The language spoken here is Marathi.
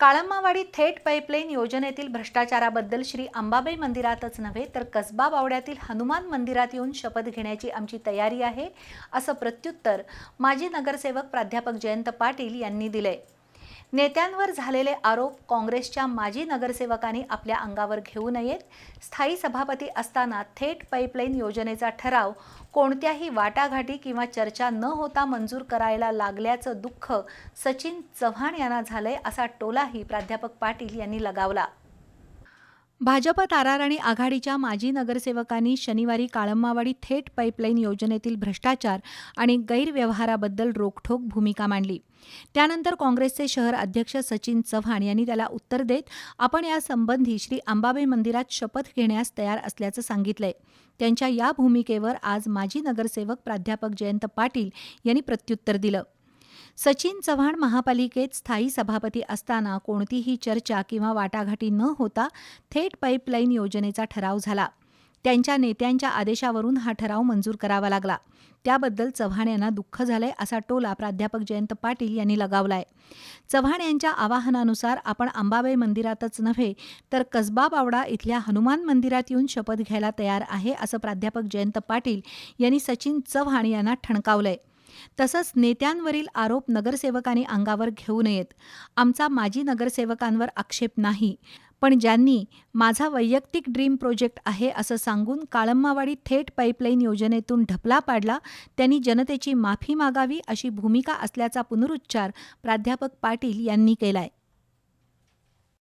काळंमावाडी थेट पाईपलाईन योजनेतील भ्रष्टाचाराबद्दल श्री अंबाबाई मंदिरातच नव्हे तर कसबा बावड्यातील हनुमान मंदिरात येऊन शपथ घेण्याची आमची तयारी आहे असं प्रत्युत्तर माजी नगरसेवक प्राध्यापक जयंत पाटील यांनी दिले नेत्यांवर झालेले आरोप काँग्रेसच्या माजी नगरसेवकांनी आपल्या अंगावर घेऊ नयेत. स्थायी सभापती असताना थेट पाईपलाईन योजनेचा ठराव कोणत्याही वाटाघाटी किंवा चर्चा न होता मंजूर करायला लागल्याचं दुःख सचिन चव्हाण यांना झालंय असा टोलाही प्राध्यापक पाटील यांनी लगावला. भाजप तारार आणि आघाडीच्या माजी नगरसेवकांनी शनिवारी काळम्मावाडी थेट पाईपलाईन योजनेतील भ्रष्टाचार आणि गैरव्यवहाराबद्दल रोखठोक भूमिका मांडली. त्यानंतर काँग्रेसचे शहर अध्यक्ष सचिन चव्हाण यांनी त्याला उत्तर देत आपण यासंबंधी श्री अंबाबाई मंदिरात शपथ घेण्यास तयार असल्याचं सांगितलंय. त्यांच्या या भूमिकेवर आज माजी नगरसेवक प्राध्यापक जयंत पाटील यांनी प्रत्युत्तर दिलं. सचिन चव्हाण महापालिकेत स्थायी सभापती असताना कोणतीही चर्चा किंवा वाटाघाटी न होता थेट पाईपलाईन योजनेचा ठराव झाला. त्यांच्या नेत्यांच्या आदेशावरून हा ठराव मंजूर करावा लागला. त्याबद्दल चव्हाण यांना दुःख झालंय असा टोला प्राध्यापक जयंत पाटील यांनी लगावलाय. चव्हाण यांच्या आवाहनानुसार आपण अंबाबाई मंदिरातच नव्हे तर कसबा बावडा इथल्या हनुमान मंदिरात येऊन शपथ घ्यायला तयार आहे असं प्राध्यापक जयंत पाटील यांनी सचिन चव्हाण यांना ठणकावलंय. तसंच नेत्यांवरील आरोप नगरसेवकांनी अंगावर घेऊ नयेत. आमचा माजी नगरसेवकांवर आक्षेप नाही. पण ज्यांनी माझा वैयक्तिक ड्रीम प्रोजेक्ट आहे असं सांगून काळम्मावाडी थेट पाईपलाईन योजनेतून ढपला पाडला त्यांनी जनतेची माफी मागावी अशी भूमिका असल्याचा पुनरुच्चार प्राध्यापक पाटील यांनी केलाय.